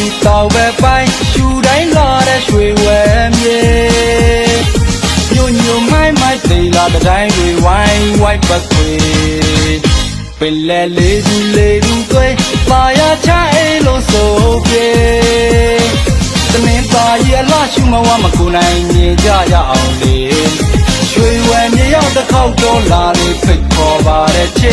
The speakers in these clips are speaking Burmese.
မြန်မာပြည်တောင်ဘက်ပိုင်းရှူတိုင်းလာတဲ့ရွှေဝဲမြေညွညွမိုင်းမိုင်းသိလာတဲ့တိုင်းတွေဝိုင်းဝိုက်ပတ်ခွေပင်လဲလေးသူလေးသူတွေပါရချအိလို့ဆိုပြေသမင်းပါရလာရှူမဝမကူနိုင်မြင်ကြရအောင်လေရွှေဝဲမြေရောက်တစ်ခေါက်တော့လာလေဖိတ်ခေါ်ပါတဲ့ချ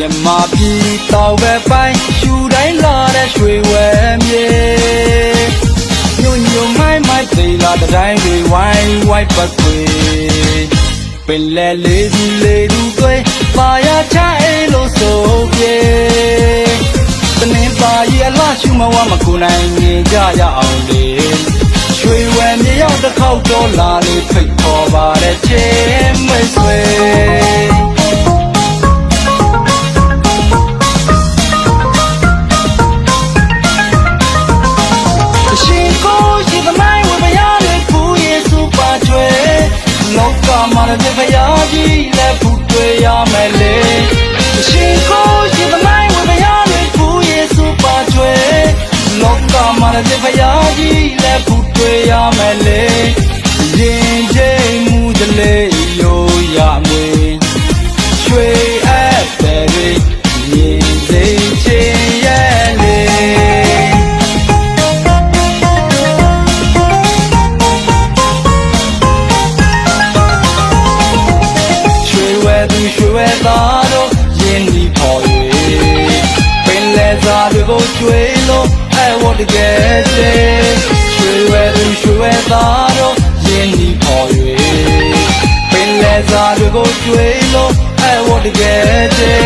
မြန်မာပြည်တောင်ဘက်ပိုင်းရှူတိုင်းလာတဲ့ရွှေဝဲမြေညွညွမိုင်းမိုင်းသိလာတဲ့တိုင်းတွေဝိုင်းဝိုက်ပတ်ခွေပင်လဲလေးသူလေးသူတွေပါရချအိလို့ဆိုပြေတနင်္ပါရီအလားရှူမဝမကူနိုင်မြင်ကြရအောင်လေရွှေဝဲမြေရောက်တစ်ခေါက်တော့လာလေဖိတ်ခေါ်ပါတဲ့ချင်းမိတ်ဆွေ ကမှာတဲ့ဖရာကြီးလက်ဖူးတွေ့ရမယ်လေ တွေကိုကျွေးလို့အဲဝတ်တကယ်ချေရွှေဝဲသူရွှေဝဲသားတို့ရင်းဒီပေါ်၍ပင်လဲစားတွေကိုကျွေးလို့အဲဝတ်တကယ်ချေ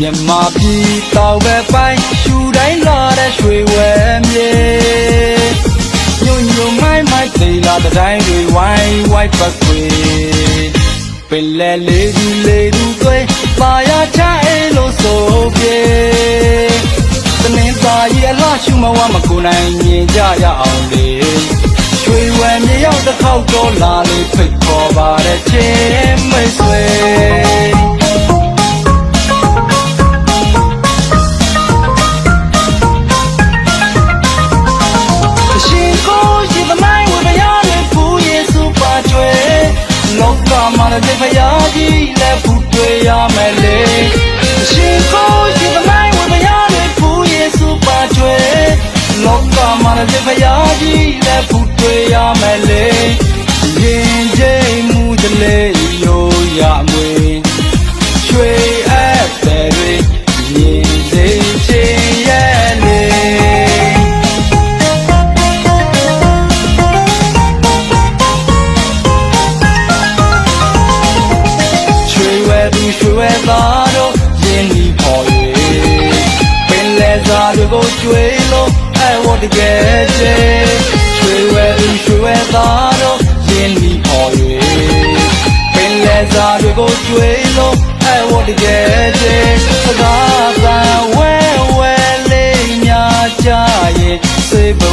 မြန်မာပြည်တောင်ဘက်ပိုင်းရှူတိုင်းလာတဲ့ရွှေဝဲမြေညွညွမိုင်းမိုင်းသိလာတဲ့တိုင်းတွေဝိုင်းဝိုက်ပတ်ခွေပင်လဲလေးသူလေးသူတွေပါရချအိလို့ဆိုပြေတနင်္သာရီအလားရှူမဝမကူနိုင်မြင်ကြရအောင်လေရွှေဝဲမြေရောက်တစ်ခေါက်တော့လာလေဖိတ်ခေါ်ပါတဲ့ချင်းမိတ် ကမှာတဲ့ဖရာကြီးလက်ဖူးတွေ့ရမယ်လေရှင်ကိုရှိသမိုင်းဝေမရတဲ့ဖူးယေစုပါကျွဲလောကမှာတဲ့ဖရာကြီးလက်ဖူးတွေ့ရမယ်လေ ရွှေဝဲသားတို့ရင်းနှီးပေါ်၍ပင်လယ်စာတွေကိုကျွေးလို့အဲဝတ်တကယ်ချေရွှေဝဲရွှေဝဲသားတို့ရင်းနှီးပေါ်၍ပင်လယ်စာတွေကိုကျွေးလို့အဲဝတ်တကယ်ချေစကားသာဝဲဝဲလေးများကြရဲ့စေပ